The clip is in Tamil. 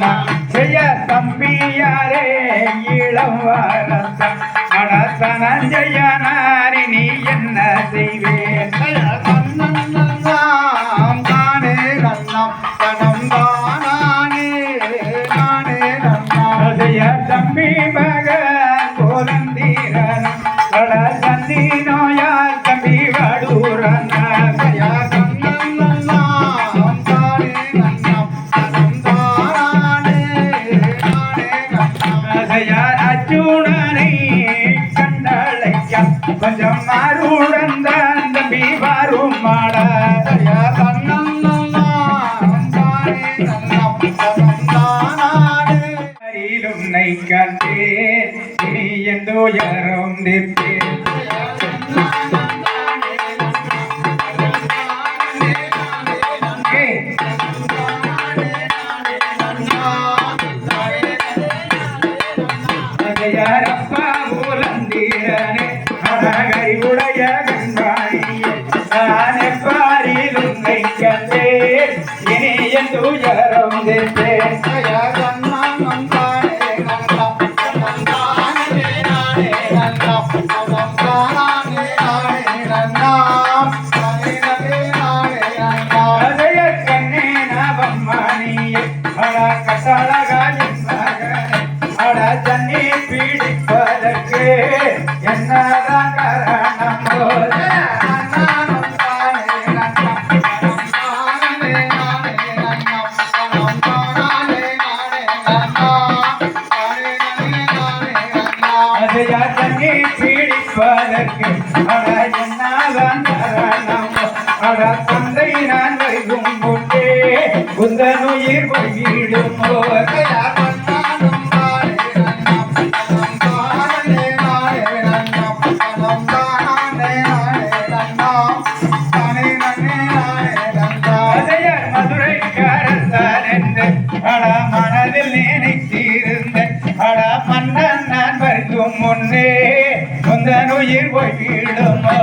நன்னா செய்ய தம்பியாரே இளம் வரசன் நடத்தனஞ்சய நாரி நீ என்ன செய்வேன்? கண்ணம் தானே கண்ணம் கணம் தானே நானே கண்ணம். செய்ய தம்பி மகன் கோலந்தீரன் வட சந்தி நோயால் தம்பி வடூரன் கொஞ்சம் மாறுடன் தம்பி வரும் மாட உன்னை கண்டேன் இனி நிற்பேன் நான் எப்பாரில் உன்னை கண்டேன் இனி எந்தோ யாரும் நிற்பேன். அதைய கண்ணே மகனே அட தண்ணி பீடிப்பதற்கு என்னதான் காரணம் போல அதைய பீடிப்பதற்கு அட அட தந்தை நான் வைகும் குந்தனுயிர் போய்விடும் போல மன்னன் நான் வருகும் முன்னே போய்விடும்